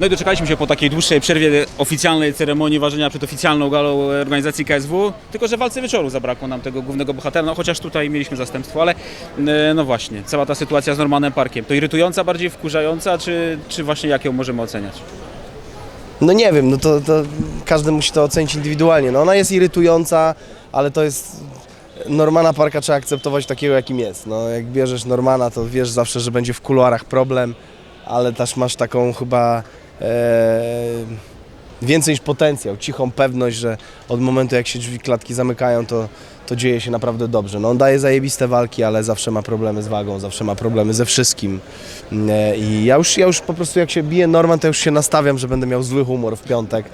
No i doczekaliśmy się po takiej dłuższej przerwie oficjalnej ceremonii ważenia przed oficjalną galą organizacji KSW, tylko że w walce wieczoru zabrakło nam tego głównego bohatera, no chociaż tutaj mieliśmy zastępstwo, ale e, no właśnie, cała ta sytuacja z Normanem Parkiem, to irytująca, bardziej wkurzająca, czy, czy właśnie jak ją możemy oceniać? No nie wiem, no to, to każdy musi to ocenić indywidualnie. No ona jest irytująca, ale to jest... Normana Parka trzeba akceptować takiego, jakim jest. No, jak bierzesz Normana, to wiesz zawsze, że będzie w kuluarach problem, ale też masz taką chyba więcej niż potencjał, cichą pewność, że od momentu jak się drzwi klatki zamykają, to, to dzieje się naprawdę dobrze. No, on daje zajebiste walki, ale zawsze ma problemy z wagą, zawsze ma problemy ze wszystkim. E, I ja już, ja już po prostu jak się bije Norman, to już się nastawiam, że będę miał zły humor w piątek.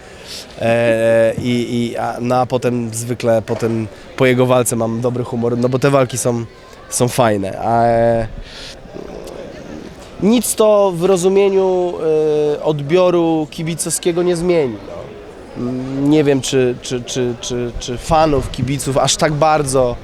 E, i, i, a, no, a potem zwykle potem po jego walce mam dobry humor, no bo te walki są, są fajne. A, nic to w rozumieniu e, odbioru kibicowskiego nie zmieni. No. Mm, Nie wiem, czy, czy, czy, czy, czy fanów, kibiców aż tak bardzo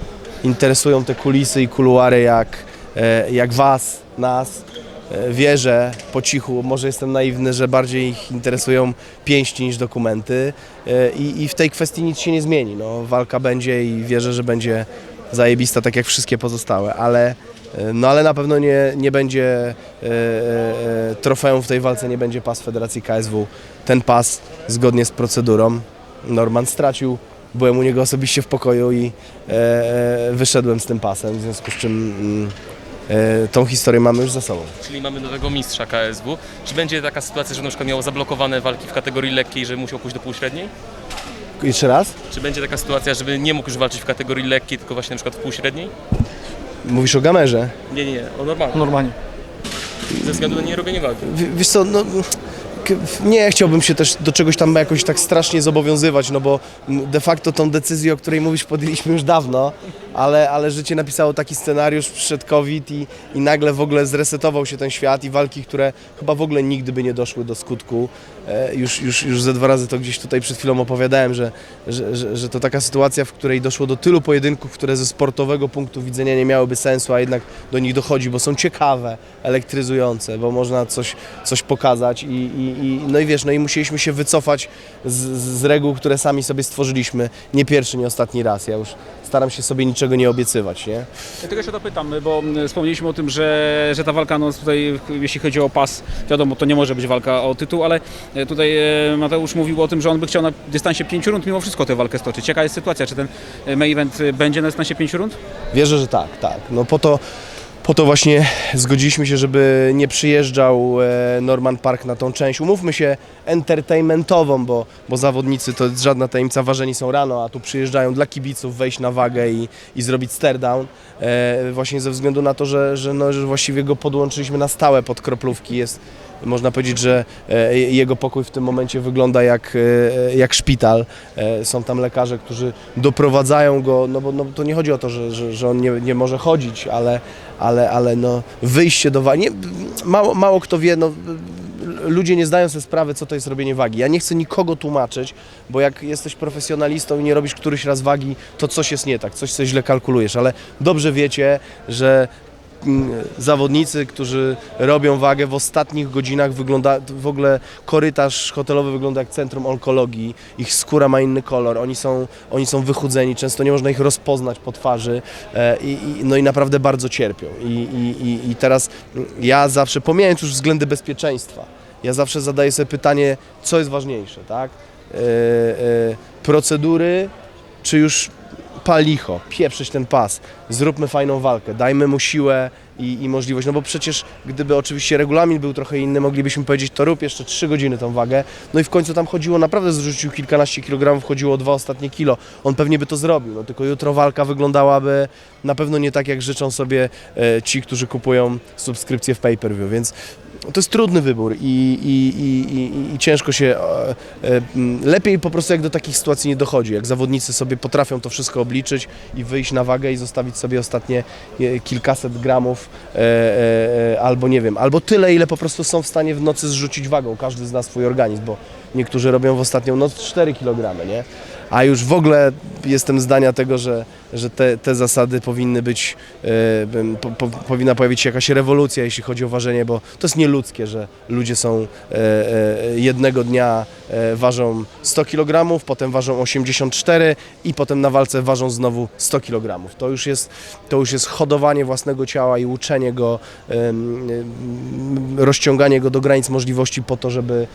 interesują te kulisy i kuluary jak, e, jak was, nas. E, Wierzę po cichu, może jestem naiwny, że bardziej ich interesują pięści niż dokumenty i, i w tej kwestii nic się nie zmieni. No, walka będzie i wierzę, że będzie zajebista, tak jak wszystkie pozostałe, ale, e, no, ale na pewno nie, nie będzie e, e, trofeum w tej walce, nie będzie pas Federacji KSW. Ten pas zgodnie z procedurą Norman stracił. Byłem u niego osobiście w pokoju i e, e, wyszedłem z tym pasem, w związku z czym mm, e, tą historię mamy już za sobą. Czyli mamy nowego mistrza KSW. Czy będzie taka sytuacja, że na przykład miał zablokowane walki w kategorii lekkiej, że musiał pójść do półśredniej? Jeszcze raz? Czy będzie taka sytuacja, żeby nie mógł już walczyć w kategorii lekkiej, tylko właśnie na przykład w półśredniej? Mówisz o gamerze? Nie, nie, nie, o normalnie. Normalnie. Ze względu na nierobienie walki. W- Wiesz co, no, nie chciałbym się też do czegoś tam jakoś tak strasznie zobowiązywać, no bo de facto tą decyzję, o której mówisz, podjęliśmy już dawno, ale, ale życie napisało taki scenariusz, przyszedł COVID i, i nagle w ogóle zresetował się ten świat i walki, które chyba w ogóle nigdy by nie doszły do skutku. E, już, już, już ze dwa razy to gdzieś tutaj przed chwilą opowiadałem, że, że, że, że to taka sytuacja, w której doszło do tylu pojedynków, które ze sportowego punktu widzenia nie miałyby sensu, a jednak do nich dochodzi, bo są ciekawe, elektryzujące, bo można coś, coś pokazać i, i, i no i wiesz, no i musieliśmy się wycofać z, z reguł, które sami sobie stworzyliśmy, nie pierwszy, nie ostatni raz. Ja już staram się sobie niczego nie obiecywać, nie? Ja tylko się dopytam, bo mm, wspomnieliśmy o tym, że, że ta walka, no tutaj jeśli chodzi o pas, wiadomo, to nie może być walka o tytuł, ale e, tutaj e, Mateusz mówił o tym, że on by chciał na dystansie 5 rund mimo wszystko tę walkę stoczyć. Jaka jest sytuacja? Czy ten e, main event będzie na dystansie 5 rund? Wierzę, że tak, tak. No po to, po to właśnie zgodziliśmy się, żeby nie przyjeżdżał e, Norman Park na tą część. Umówmy się entertainmentową, bo, bo zawodnicy to jest żadna tajemnica, ważeni są rano, a tu przyjeżdżają dla kibiców wejść na wagę i, i zrobić stare down. E, właśnie ze względu na to, że, że, no, że właściwie go podłączyliśmy na stałe pod kroplówki. Jest, można powiedzieć, że e, jego pokój w tym momencie wygląda jak, e, jak szpital. E, Są tam lekarze, którzy doprowadzają go, no bo no, to nie chodzi o to, że, że, że on nie, nie może chodzić, ale, ale, ale no, wyjście do wagi. Mało, mało kto wie, no, ludzie nie zdają sobie sprawy, co to jest robienie wagi. Ja nie chcę nikogo tłumaczyć, bo jak jesteś profesjonalistą i nie robisz któryś raz wagi, to coś jest nie tak, coś sobie źle kalkulujesz, ale dobrze wiecie, że zawodnicy, którzy robią wagę w ostatnich godzinach wygląda w ogóle korytarz hotelowy wygląda jak centrum onkologii, ich skóra ma inny kolor, oni są, oni są wychudzeni, często nie można ich rozpoznać po twarzy e, i, i, no i naprawdę bardzo cierpią. I, i, i, teraz ja zawsze, pomijając już względy bezpieczeństwa, ja zawsze zadaję sobie pytanie, co jest ważniejsze, tak? E, e, procedury, czy już palicho, pieprzyć ten pas, zróbmy fajną walkę, dajmy mu siłę i, i możliwość, no bo przecież gdyby oczywiście regulamin był trochę inny, moglibyśmy powiedzieć, to rób jeszcze 3 godziny tą wagę, no i w końcu tam chodziło, naprawdę zrzucił kilkanaście kilogramów, chodziło o dwa ostatnie kilo, on pewnie by to zrobił, no tylko jutro walka wyglądałaby na pewno nie tak, jak życzą sobie e, ci, którzy kupują subskrypcję w pay-per-view, więc to jest trudny wybór i, i, i, i, ciężko się. e, e, Lepiej po prostu jak do takich sytuacji nie dochodzi, jak zawodnicy sobie potrafią to wszystko obliczyć i wyjść na wagę i zostawić sobie ostatnie e, kilkaset gramów albo nie wiem, albo tyle, ile po prostu są w stanie w nocy zrzucić wagą. Każdy zna swój organizm, bo niektórzy robią w ostatnią noc 4 kg, nie? A już w ogóle jestem zdania tego, że, że te, te zasady powinny być, e, po, po, powinna pojawić się jakaś rewolucja, jeśli chodzi o ważenie, bo to jest nieludzkie, że ludzie są e, e, jednego dnia ważą 100 kg, potem ważą 84 i potem na walce ważą znowu 100 kg. To już jest, to już jest hodowanie własnego ciała i uczenie go, rozciąganie go do granic możliwości po to, żeby,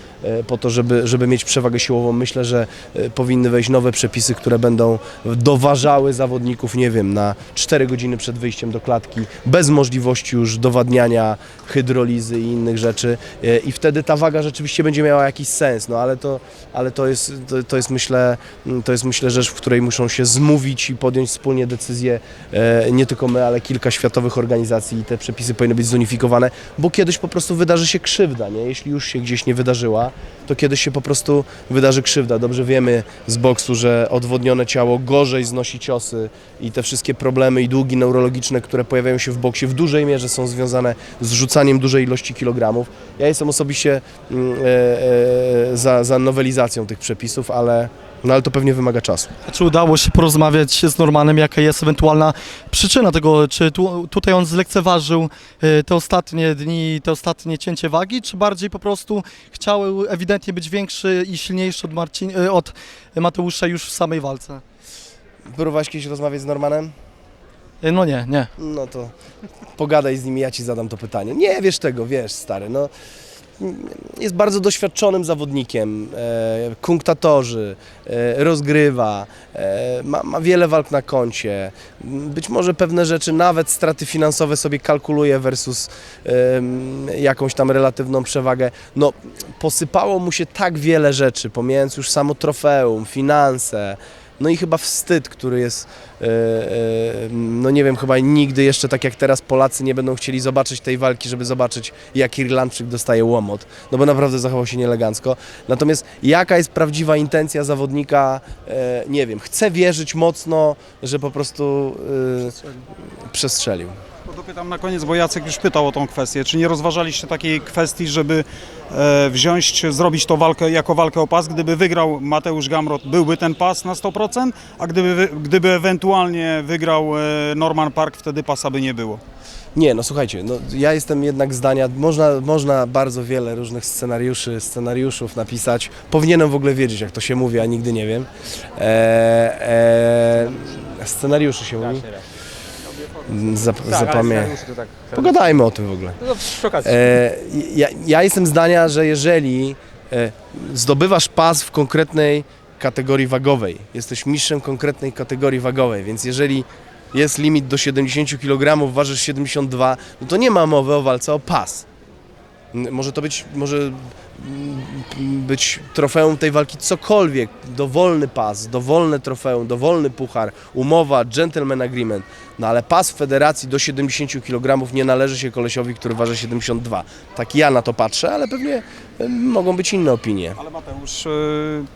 po to, żeby, żeby mieć przewagę siłową. Myślę, że powinny wejść nowe przepisy, które będą doważały zawodników, nie wiem, na 4 godziny przed wyjściem do klatki, bez możliwości już dowadniania, hydrolizy i innych rzeczy E, i wtedy ta waga rzeczywiście będzie miała jakiś sens, no ale to, ale to jest, to, to jest myślę, mm, to jest myślę rzecz, w której muszą się zmówić i podjąć wspólnie decyzje, e, nie tylko my, ale kilka światowych organizacji i te przepisy powinny być zunifikowane, bo kiedyś po prostu wydarzy się krzywda, nie? Jeśli już się gdzieś nie wydarzyła, to kiedyś się po prostu wydarzy krzywda. Dobrze wiemy z boksu, że odwodnione ciało gorzej znosi ciosy i te wszystkie problemy i długi neurologiczne, które pojawiają się w boksie w dużej mierze są związane z rzucaniem dużej ilości kilogramów. Ja jestem osobiście mm, e, e, za, za nowelizacją tych przepisów, ale, no, ale to pewnie wymaga czasu. Czy udało się porozmawiać z Normanem, jaka jest ewentualna przyczyna tego? Czy tu, tutaj on zlekceważył e, te ostatnie dni, te ostatnie cięcie wagi, czy bardziej po prostu chciał ewidentnie być większy i silniejszy od, Marcin, e, od Mateusza już w samej walce? Próbowałeś kiedyś rozmawiać z Normanem? E, No nie, nie. No to pogadaj z nim i ja ci zadam to pytanie. Nie wiesz tego, wiesz, stary, no jest bardzo doświadczonym zawodnikiem, e, kunktatorzy, e, rozgrywa, e, ma, ma wiele walk na koncie. Być może pewne rzeczy, nawet straty finansowe sobie kalkuluje versus jakąś tam relatywną przewagę. No, posypało mu się tak wiele rzeczy, pomijając już samo trofeum, finanse, no i chyba wstyd, który jest, e, e, no nie wiem, chyba nigdy jeszcze tak jak teraz Polacy nie będą chcieli zobaczyć tej walki, żeby zobaczyć jak Irlandczyk dostaje łomot, no bo naprawdę zachował się nieelegancko. Natomiast jaka jest prawdziwa intencja zawodnika, e, nie wiem, chcę wierzyć mocno, że po prostu przestrzelił. To dopytam na koniec, bo Jacek już pytał o tą kwestię. Czy nie rozważaliście takiej kwestii, żeby wziąć, zrobić to walkę jako walkę o pas? Gdyby wygrał Mateusz Gamrot, byłby ten pas na 100%, a gdyby, gdyby ewentualnie wygrał e, Norman Park, wtedy pasa by nie było. Nie, no słuchajcie, no, ja jestem jednak zdania, można, można bardzo wiele różnych scenariuszy, scenariuszów napisać. Powinienem w ogóle wiedzieć, jak to się mówi, a nigdy nie wiem. E, e, scenariuszy się mówi. Zap, zapamię... tak. Pogadajmy o tym w ogóle. No. E, ja, ja jestem zdania, że jeżeli e, zdobywasz pas w konkretnej kategorii wagowej, jesteś mistrzem konkretnej kategorii wagowej, więc jeżeli jest limit do 70 kg, ważysz 72, no to nie ma mowy o walce o pas. Może to być, może być trofeum tej walki cokolwiek, dowolny pas, dowolne trofeum, dowolny puchar, umowa, gentleman agreement, no ale pas w federacji do 70 kg nie należy się kolesiowi, który waży 72. Tak ja na to patrzę, ale pewnie mogą być inne opinie. Ale Mateusz e,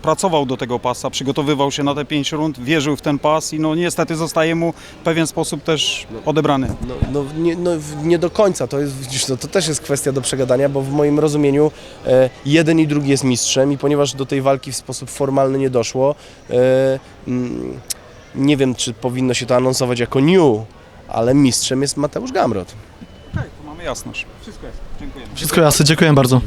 pracował do tego pasa, przygotowywał się na te 5 rund, wierzył w ten pas i no niestety zostaje mu w pewien sposób też odebrany. No, no, nie, no nie do końca, to, jest, no, to też jest kwestia do przegadania, bo w moim rozumieniu e, jeden i drugi jest mistrzem i ponieważ do tej walki w sposób formalny nie doszło, e, mm, nie wiem czy powinno się to anonsować jako new, ale mistrzem jest Mateusz Gamrot. Okej, to mamy jasność. Wszystko jest. Dziękujemy. Wszystko jasne, dziękuję bardzo.